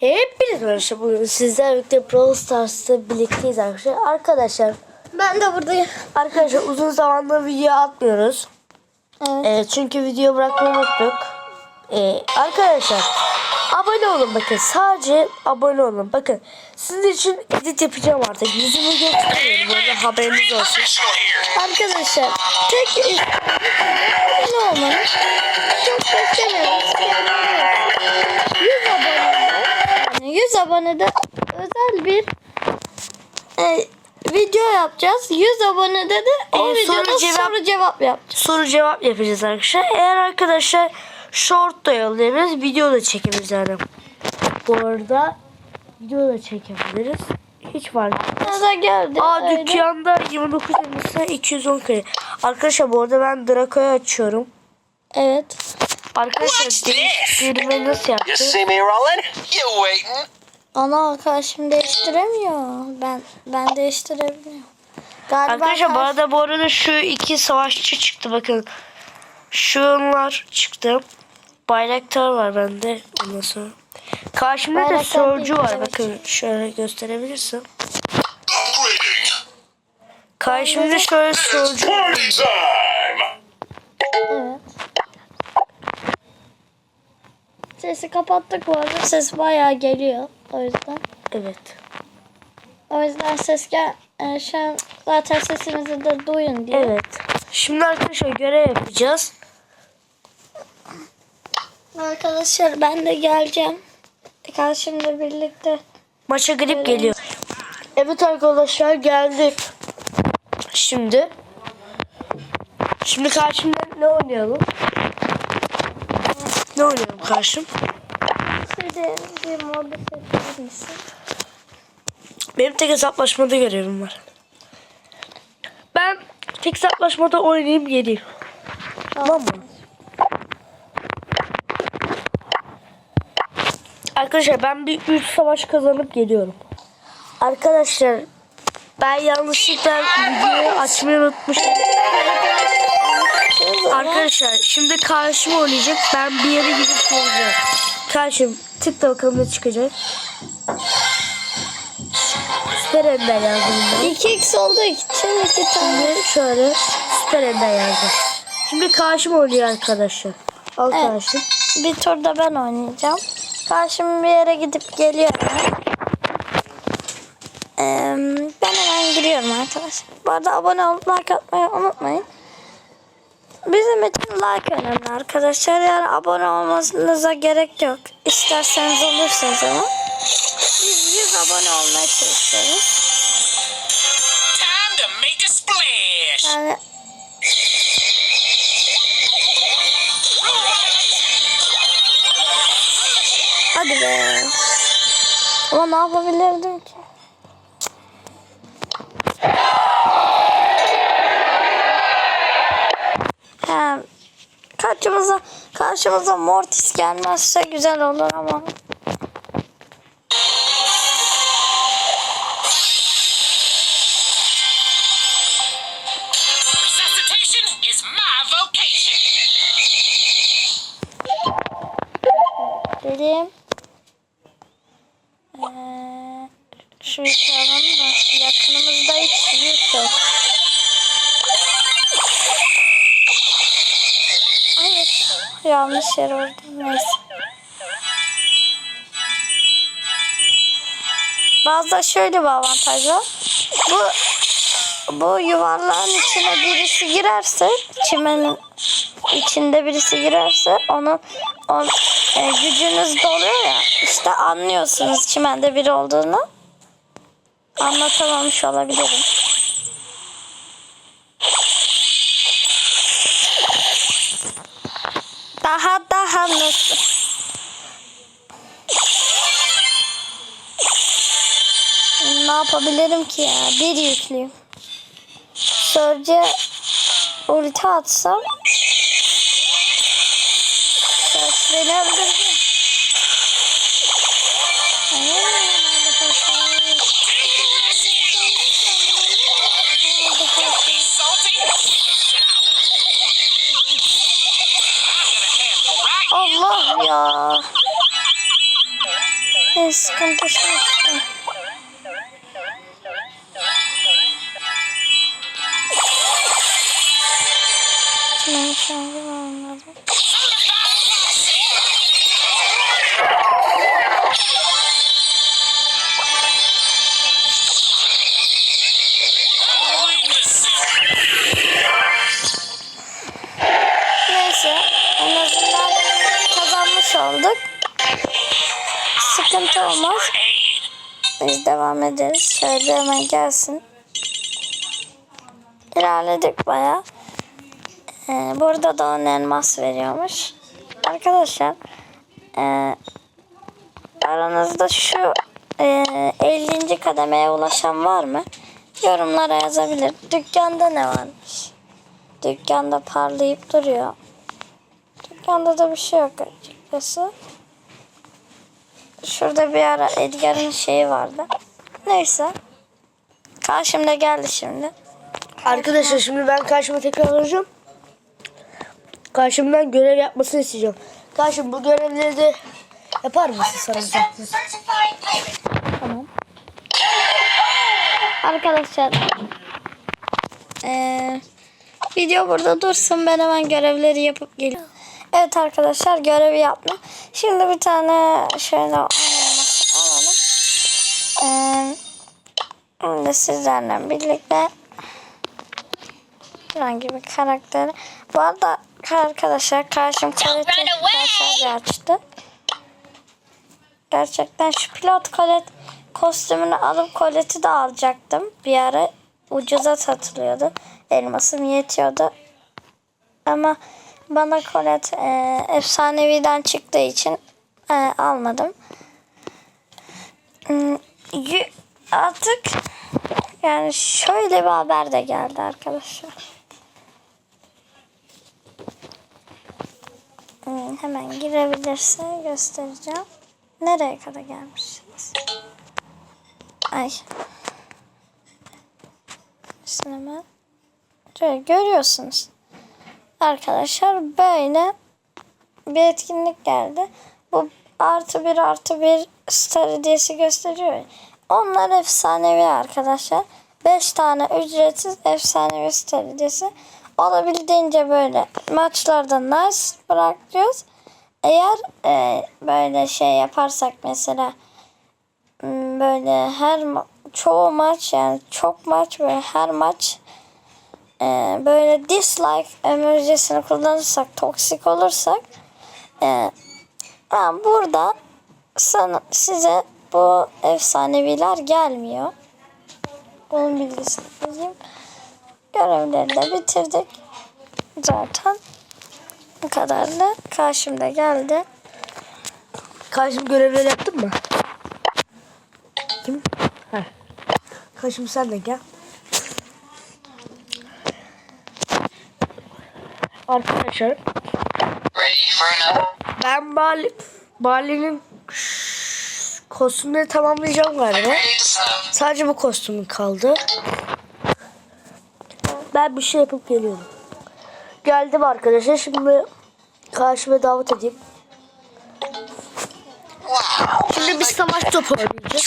Hepiniz arkadaşlar bugün sizlerle birlikte Brawl Stars'ta birlikteyiz arkadaşlar. Arkadaşlar, Ben de buradayım. arkadaşlar uzun zamandır video atmıyoruz. Evet. Ee, çünkü video bırakmayı unuttuk. Ee, arkadaşlar abone olun bakın sadece abone olun. Bakın sizin için edit yapacağım artık. Yüzümü göstermiyorum bu arada haberiniz olsun. Arkadaşlar tek abone olmanız. Çok beklemiyoruz. 100 abonede özel bir e, video yapacağız. 100 abonede de o E, videoda soru cevap- soru cevap yapacağız. Soru cevap yapacağız arkadaşlar. Eğer arkadaşlar short da yollayabiliriz. Video da çekebiliriz yani. Bu arada video da çekebiliriz. Hiç fark etmez. Geldi? Aa öyle. dükkanda 29 elmasına 210 kare. Arkadaşlar bu arada ben Draco'yu açıyorum. Evet. Arkadaşlar değiştirme nasıl You yaptı? see me rolling? You waiting? Ana karşım değiştiremiyor. Ben ben değiştirebiliyorum. Galiba Arkadaşlar bu arada bu arada şu iki savaşçı çıktı bakın. Şunlar çıktı. Bayraktar var bende. Ondan sonra. Karşımda da Sörcü var. evet. Bakın şöyle gösterebilirsin. Karşımda şöyle Sörcü var. Sesi kapattık bu arada. Ses bayağı geliyor. O yüzden. Evet. O yüzden ses gel... e, şu an zaten sesimizi de duyun diye. Evet. Şimdi arkadaşlar görev yapacağız. Arkadaşlar ben de geleceğim. Karşımda birlikte. Maça grip geliyor. Evet arkadaşlar geldik. Şimdi. Şimdi karşımda ne oynayalım? Ne oynayalım karşım? Şöyle bir muhabbet edebilir misin? Benim tek hesaplaşmada görevim var. Ben tek hesaplaşmada oynayayım geleyim. Tamam mı? Arkadaşlar ben bir 3 savaş kazanıp geliyorum. Arkadaşlar ben yanlışlıkla videoyu açmayı unutmuşum. Arkadaşlar şimdi karşıma oynayacak. Ben bir yere gidip geleceğim. Karşım tık da bakalım ne çıkacak. Süper Ender yazdım ben. 2x olduğu için iki tane. Şimdi şöyle Süper Ender yazdım. Şimdi karşıma oynuyor arkadaşlar. Al Evet. karşım. Bir turda ben oynayacağım. Karşım bir yere gidip geliyorum. Ee, ben hemen giriyorum arkadaşlar. Bu arada abone olup like atmayı unutmayın. Bizim için like önemli arkadaşlar. Yani abone olmanıza gerek yok. İsterseniz olursunuz ama. Biz 100 abone olmaya çalışıyoruz. Time to make a splash. Yani Hadi be. Ama ne yapabilirdim ki? Karşımıza karşımıza Mortis gelmezse güzel olur ama. Yanlış yer oldu. Neyse. Bazı şöyle bir avantaj var. Bu bu yuvarlağın içine birisi girerse çimenin içinde birisi girerse onu on, e, gücünüz doluyor ya işte anlıyorsunuz çimende biri olduğunu anlatamamış olabilirim. Daha nasıl? Ne yapabilirim ki ya? Bir yüklüyüm. Sörce ulti atsam Sörç beni öldürdü. Allah ya. En sıkıntı şu işte. Şunun şu an Sıkıntı olmaz. Biz devam ederiz. Şöyle hemen gelsin. İlerledik baya. Ee, burada da on elmas veriyormuş. Arkadaşlar ee, aranızda şu ee, 50. kademeye ulaşan var mı? Yorumlara yazabilir. Dükkanda ne varmış? Dükkanda parlayıp duruyor. Dükkanda da bir şey yok açıkçası. Şurada bir ara Edgar'ın şeyi vardı. Neyse. Karşımda geldi şimdi. Arkadaşlar şimdi ben karşıma tekrar alacağım. Karşımdan görev yapmasını isteyeceğim. Karşım bu görevleri de yapar mısın sana? Tamam. Arkadaşlar. Eee video burada dursun. Ben hemen görevleri yapıp geliyorum. Evet arkadaşlar görevi yaptım. Şimdi bir tane şöyle alalım. Eee şimdi sizlerle birlikte herhangi bir karakteri. Bu arada arkadaşlar karşım kalite mesaj açtı. Gerçekten şu pilot kolet kostümünü alıp koleti de alacaktım. Bir ara ucuza satılıyordu. Elmasım yetiyordu. Ama bana kolet e, efsaneviden çıktığı için e, almadım. Hmm, y- Artık yani şöyle bir haber de geldi arkadaşlar. Hmm, hemen girebilirse göstereceğim. Nereye kadar gelmişsiniz? Ay. Şimdi hemen şöyle görüyorsunuz. Arkadaşlar böyle bir etkinlik geldi. Bu artı bir artı bir star hediyesi gösteriyor. Onlar efsanevi arkadaşlar. 5 tane ücretsiz efsanevi star hediyesi. Olabildiğince böyle maçlarda nice bırakıyoruz. Eğer e, böyle şey yaparsak mesela böyle her çoğu maç yani çok maç böyle her maç e, böyle dislike emojisini kullanırsak toksik olursak e, yani burada sana, size bu efsaneviler gelmiyor. Bunun bilgisini vereyim. Görevleri de bitirdik. Zaten bu kadarla karşımda geldi. Karşım görevleri yaptın mı? Kim? Ha. Karşım sen de gel. Arkadaşlar Ready for another? ben Bali, Bali'nin kostümleri tamamlayacağım galiba. Sadece bu kostümün kaldı. Ben bir şey yapıp geliyorum. Geldim arkadaşlar. Şimdi karşıma davet edeyim. Wow. Şimdi biz savaş topu oynayacağız.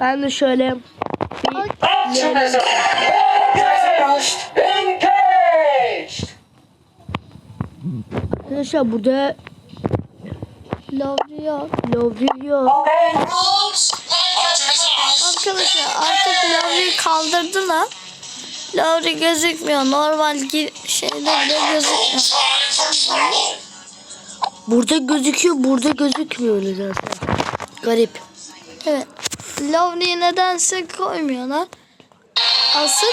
Ben de şöyle bir yerine- Engaged! Arkadaşlar burada yok. Okay. Arkadaşlar artık Lovely'yi kaldırdılar. Lovely gözükmüyor. Normal gir şeylerde gözükmüyor. Burada gözüküyor, burada gözükmüyor öyle zaten. Garip. Evet. Lovely'yi nedense koymuyorlar. Asıl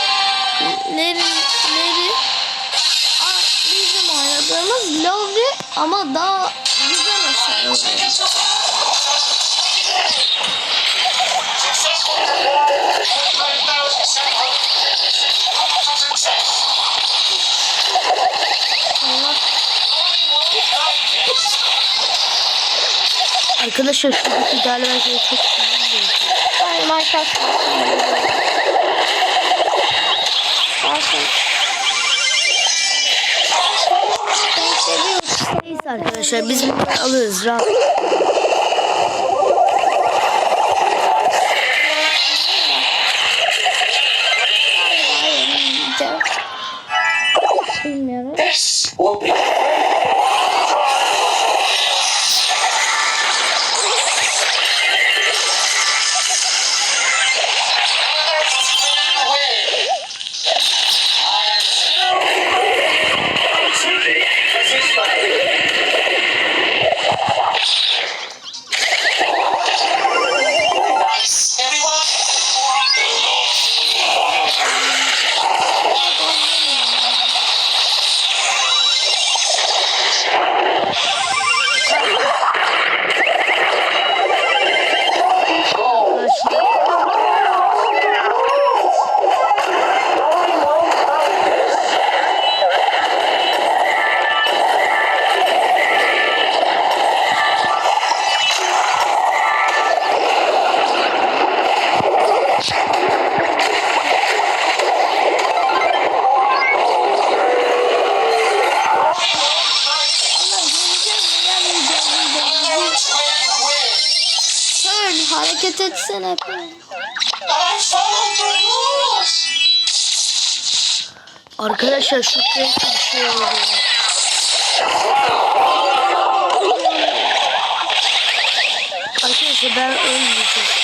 Larry, Larry Aa, bizim oynadığımız Lovely ama daha güzel. Allah Arkadaşlar şuradaki galiba şey çok sinirli. Ay Minecraft. Seviyorum. Neyse arkadaşlar biz bunu alırız rahat. Hareket etsene. Arkadaşlar şu kıyafet bir şey oldu. Arkadaşlar ben ölmeyeceğim.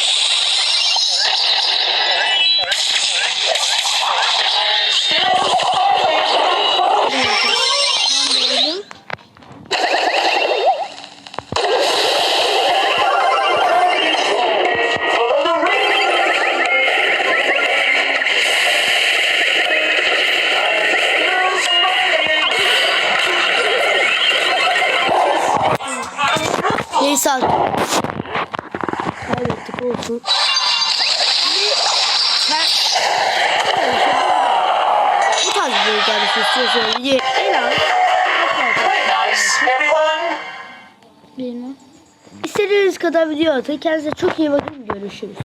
Neyse. Kaybettik olsun. Bu tarz bir gelmesi istiyorsan videoyu en az. Bilmem. İstediğiniz kadar video atın. Kendinize çok iyi bakın. Görüşürüz.